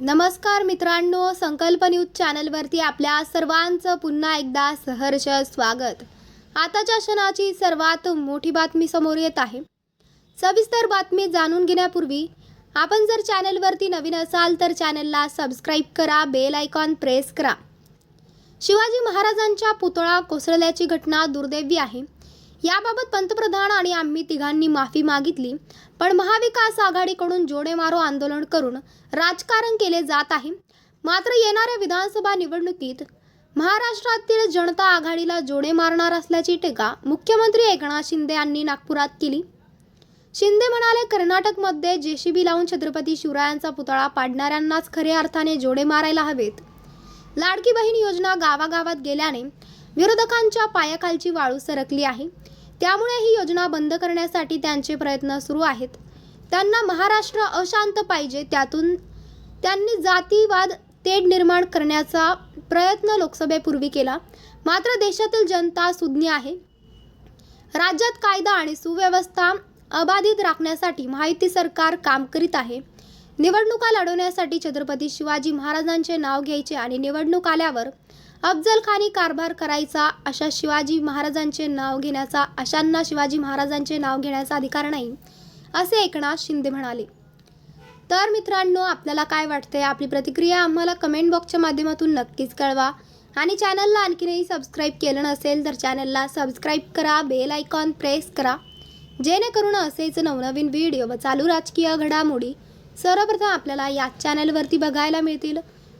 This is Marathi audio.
नमस्कार मित्रांनो संकल्प न्यूज चॅनलवरती आपल्या सर्वांचं पुन्हा एकदा सहर्ष स्वागत. आताच्या क्षणाची सर्वात मोठी बातमी समोर येत आहे. सविस्तर बातमी जाणून घेण्यापूर्वी आपण जर चॅनलवरती नवीन असाल तर चॅनलला सबस्क्राईब करा बेल आयकॉन प्रेस करा. शिवाजी महाराजांच्या पुतळा कोसळल्याची घटना दुर्दैवी आहे. याबाबत पंतप्रधान आणि आम्ही तिघांनी माफी मागितली पण महाविकास आघाडीकडून जोडे मारो आंदोलन करून राजकारण केले जात आहे. मात्र येणाऱ्या विधानसभा निवडणुकीत महाराष्ट्रातील जनता आघाडीला जोडे मारणार असल्याची टीका मुख्यमंत्री एकनाथ शिंदे यांनी नागपुरात केली. शिंदे म्हणाले कर्नाटकमध्ये जेसीबी लावून छत्रपती शिवरायांचा पुतळा पाडणाऱ्यांनाच खऱ्या अर्थाने जोडे मारायला हवेत. लाडकी बहीण योजना गावागावात गेल्याने विरोधकांच्या पायाखालची वाळू सरकली आहे. त्यामुळे ही योजना बंद करण्यासाठी त्यांचे प्रयत्न सुरू आहेत. त्यांना महाराष्ट्र अशांत पाहिजे त्यातून त्यांनी जातीवाद तेढ निर्माण करण्याचा प्रयत्न लोकसभेपूर्वी केला. मात्र देशातील जनता सुज्ञ आहे. राज्यात कायदा आणि सुव्यवस्था अबाधित राखण्यासाठी माहिती सरकार काम करीत आहे. निवडणुका लढवण्यासाठी छत्रपती शिवाजी महाराजांचे नाव घ्यायचे आणि निवडणूक आल्यावर अफजल खानी कारभार करायचा अशा शिवाजी महाराजांचे नाव घेण्याचा अशांना शिवाजी महाराजांचे नाव घेण्याचा अधिकार नाही असे एकनाथ शिंदे म्हणाले. तर मित्रांनो आपल्याला काय वाटते आपली प्रतिक्रिया आम्हाला कमेंट बॉक्सच्या माध्यमातून नक्कीच कळवा. आणि चॅनलला आणखीनही सबस्क्राईब केलं नसेल तर चॅनलला सबस्क्राईब करा बेल आयकॉन प्रेस करा. जेणेकरून असेच नवनवीन व्हिडिओ व चालू राजकीय घडामोडी सर्वप्रथम आपल्याला याच चॅनलवरती बघायला मिळतील.